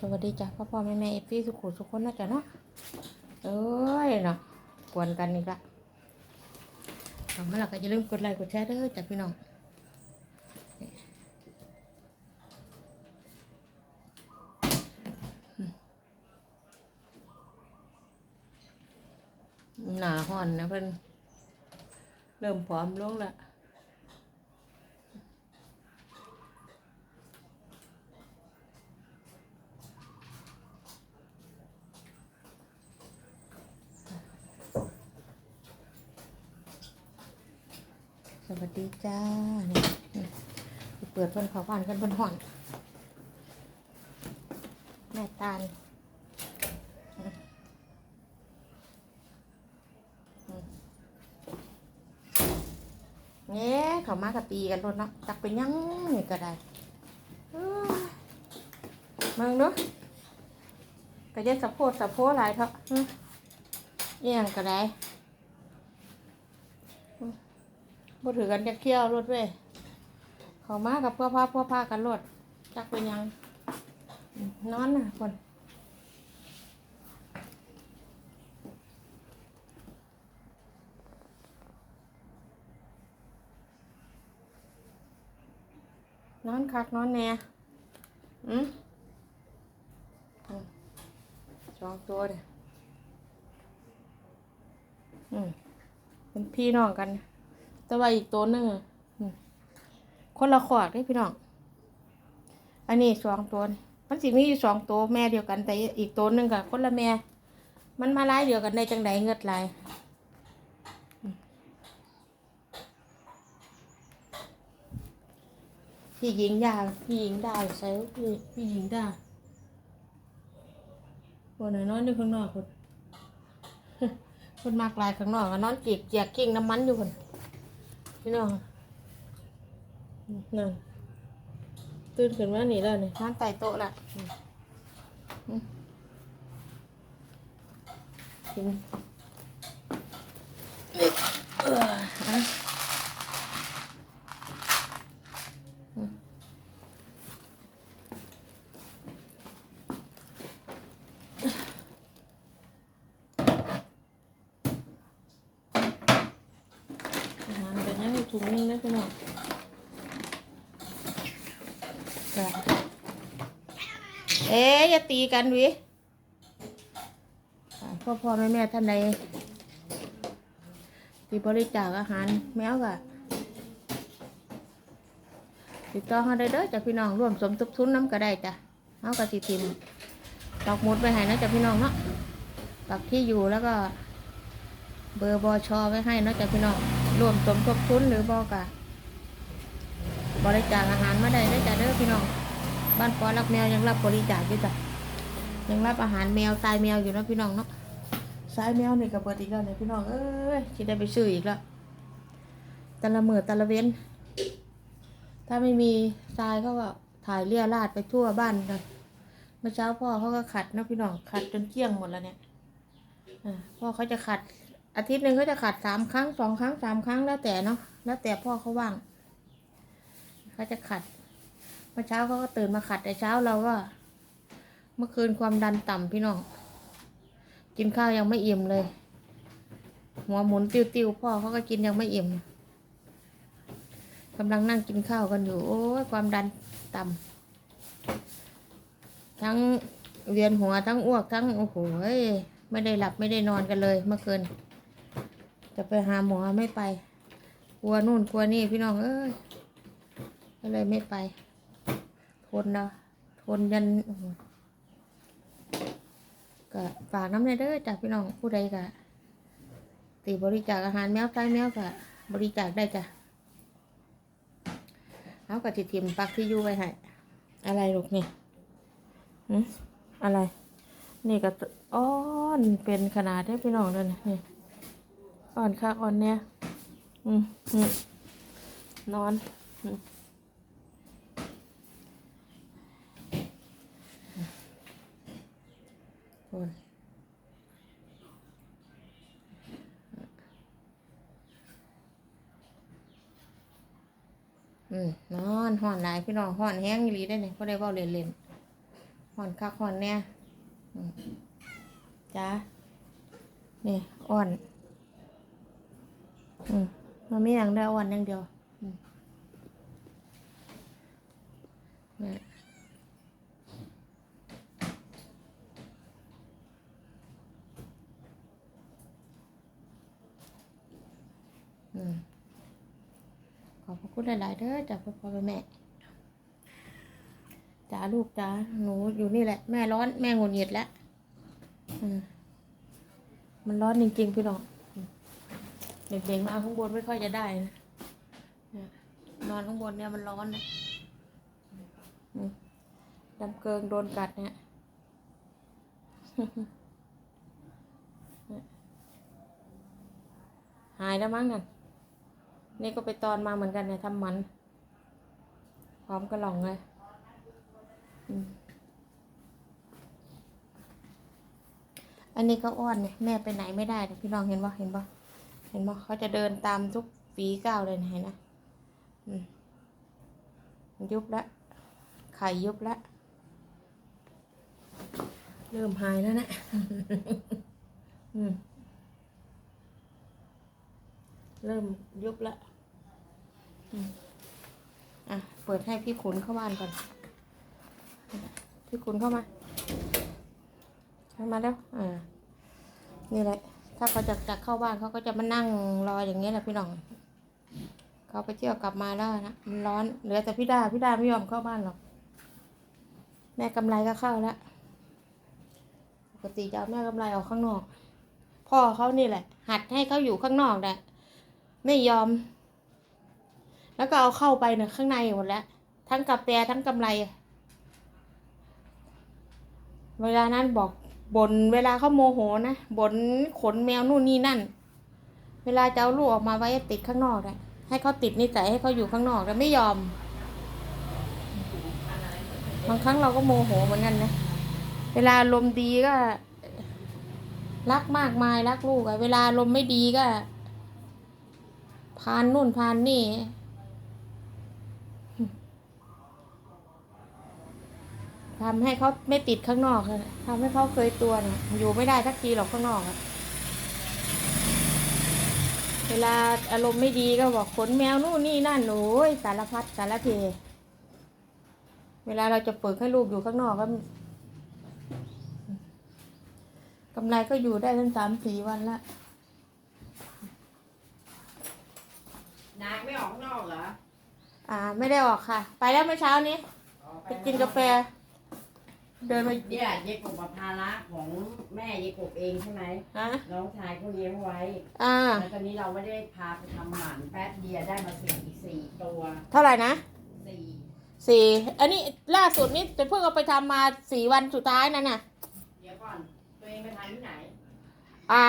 สวัสดีจ้ะพ่อพ่อแม่แม่เอฟซีสุขุสุขคนนะจ๊ะเนาะเอ้ยเนาะกวนกันอีกละเอามาแล้วก็อย่าลืมกดไลค์กดแชร์เด้อจ้ะพี่น้องหนาห่อนนะเพิ่นเริ่มผอมลงละ วัสดีจ้านี่เปิดเพิ่นขาผ่านกันเพิ่นห่อนแม่ตาลเนี่ยเขามากะตีกันรถเนาะจักเป็นยังนี่ก็ได้เอ้ยมึงเนาะก็จะสะโพดสะโพดหลายเถอะเอี่ยงก็ได้ บ่ถือกันจะเคี่ยวรถเว้ยเขามากับเพื่อพาเพื่อพากันรถจักเป็นยัง นอนน่ะคนนอนคักนอนแน่อืมอืมสองตัวเด้ออืมเป็นพี่น้องกัน แต่ว่าอีกตัวหนึ่งคนละขอดได้พี่น้อง อันนี้สองตัว มันสิมีอยู่สองตัวแม่เดียวกัน แต่อีกตัวหนึ่งกับคนละแม่ มันมาไล่เดียวกันในจังใดเงือดไหลพี่หญิงด่าพี่หญิงด่าใส่พี่พี่หญิงด่าคนไหนนอนอยู่ข้างนอกคนคนมากลายข้างนอกก็นอนจีกเจียกกิ้งน้ำมันอยู่คน พี่น้องนั่นตื่นขึ้นมาหนีแล้วนี่นั่งไต่โต๊ะละอืมอืมกินเอออะอืมอาหารเป็นยังไง ถุงนึงนะพี่น้องเอ๊ะอย่าตีกันวิอ่าพ่อพ่อแม่แม่ท่านใดที่บริจาคอาหารแมวกะติดต่อเขาได้เด้อจ้ะพี่น้องร่วมสมทบทุนน้ำก็ได้จ้ะเอากระสิทิมตอกหมุดไปให้นะจ้ะพี่น้องเนาะปักที่อยู่แล้วก็ เบอร์บอชอไว้ให้นะจ้ะพี่น้อง ร่วมสมทบทุนหรือบอกะบริจาคอาหารมาได้ได้จ้ะเด้อพี่น้อง บ้านปอรักแมวยังรับบริจาคอยู่จ้ะยังรับอาหารแมวตายแมวอยู่นะพี่น้องเนาะสายแมวนี่ก็เปิดอีกแล้วเนี่ยพี่น้องเอ้ยที่ได้ไปซื้ออีกแล้วต่ละเมือต่ละเว้น ถ้าไม่มีทรายเขาก็ถ่ายเลี่ยราดไปทั่วบ้านเลยเมื่อเช้าพ่อเขาก็ขัดนะพี่น้องขัดจนเกลี้ยงหมดแล้วเนี่ยอพ่อเขาจะขัด อาทิตย์หนึ่งเขาจะขัดสามครั้งสองครั้งสามครั้งแล้วแต่เนาะแล้วแต่พ่อเขาว่างเขาจะขัดเมื่อเช้าเขาก็ตื่นมาขัดแต่เช้าเราก็เมื่อคืนความดันต่ำพี่น้องกินข้าวยังไม่อิ่มเลย หัวหมุนติ้วๆพ่อเขาก็กินยังไม่อิ่มกำลังนั่งกินข้าวกันอยู่ โอ้ยความดันต่ำทั้งเวียนหัวทั้งอ้วกทั้งโอ้โหไม่ได้หลับไม่ได้นอนกันเลยเมื่อคืน จะไปหาหมอไม่ไป กลัวนู่นกลัวนี่พี่น้องเอ้ยก็เลยไม่ไป ทนเนาะทนยันก็ฝากน้ำในเด้อจากพี่น้องผู้ใดก็ตีบริจาคอาหารแมวตายแมวก็บริจาคได้จ้ะเอากระติทิมปักที่ยู่ไว้ให้อะไรลูกนี่หืมอะไร นี่ก็อ้อนเป็นขนาดได้พี่น้องเลยนะนี่ อ่อนค่ะอ่อนเนี่ยอืมอืมนอนอืมคนอืมนอนห่อนหลายพี่น้องห่อนแห้งอีหลีได้เนี่ยก็ได้เว่าเล่นห่อนคักห่อนเนี่ยจ้านี่อ่อน มันไม่อย่างได้อ่อนอย่างเดียวอขอบพระคุณหลายๆเด้อจากพ่อพ่อแม่จ๋าลูกจ๋าหนูอยู่นี่แหละ แม่ร้อนแม่หงุดหงิดแล้วมมันร้อนจริงๆพี่น้อง เด็กๆมาข้างบนไม่ค่อยจะได้นะนอนข้างบนเนี่ยมันร้อนนะดำเกิงโดนกัดเนี่ยหายแล้วมั้งนั่นนี่ก็ไปตอนมาเหมือนกันเนี่ยทำมัน พร้อมกระหล่องเลยอันนี้ก็อ้อนเนี่ยแม่ไปไหนไม่ได้เนี่ยพี่น้องเห็นปะเห็นปะ ห็นไหมเขาจะเดินตามทุกฝีก้าวเลยนะเห็นนะยุบละไข่ยุบละเริ่มหายแล้วนะเริ่มยุบละอะ เปิดให้พี่ขุนเข้าบ้านก่อน พี่ขุนเข้ามาเข้ามาแล้ว อ่า นี่แหละ ถ้าเขาจะจะเข้าบ้านเขาก็จะมานั่งรออย่างเงี้ยแหละพี่น้องเขาไปเที่ยวกลับมาแล้วนะมันร้อนเหลือแต่พี่ดาพี่ดาไม่ยอมเข้าบ้านหรอกแม่กำไรก็เข้าแล้วปกติจะเอาแม่กำไรออกข้างนอก พ่อเขานี่แหละ หัดให้เขาอยู่ข้างนอกแหละไม่ยอม แล้วก็เอาเข้าไปเนี่ยข้างในหมดแล้วทั้งกาแฟทั้งกำไร เวลานั้นบอก บนเวลาเขาโมโหนะบนขนแมวนู่นนี่นั่น เวลาจะเอาลูกออกมาไว้ติดข้างนอกนะให้เขาติดนิสัยให้เขาอยู่ข้างนอกแล้วไม่ยอมบางครั้งเราก็โมโหเหมือนกันนะเวลาลมดีก็ รักมากมายรักลูกอะเวลาลมไม่ดีก็ พานนู่นพานนี่ ทำให้เขาไม่ติดข้างนอกเลยทำให้เขาเคยตัวเนี่ยอยู่ไม่ได้สักทีหรอกข้างนอกอะเวลาอารมณ์ไม่ดีก็บอกขนแมวนู่นนี่นั่นโอ้ยสารพัดสารเพเวลาเราจะฝึกให้ลูกอยู่ข้างนอกก็กำไรก็อยู่ได้ตั้งสามสี่วันละนายไม่ออกข้างนอกเหรอ อ่า ไม่ได้ออกค่ะ ไปแล้วเมื่อเช้านี้ไปกินกาแฟ เดินมาเนี่ยเยกบมาภาระของแม่เยกบเองใช่ไหมฮะน้องชายเขาเลี้ยงไว้อ่า แล้วตอนนี้เราไม่ได้พาไปทำหมันแป๊บเดียวได้มาสี่อีกสี่ตัวเท่าไหร่นะสี่สี่อันนี้ล่าสุดนี่จะเพิ่งเอาไปทำมาสี่วันสุดท้ายนั่นน่ะ เดี๋ยวก่อนตัวเองไปทานที่ไหน อ่า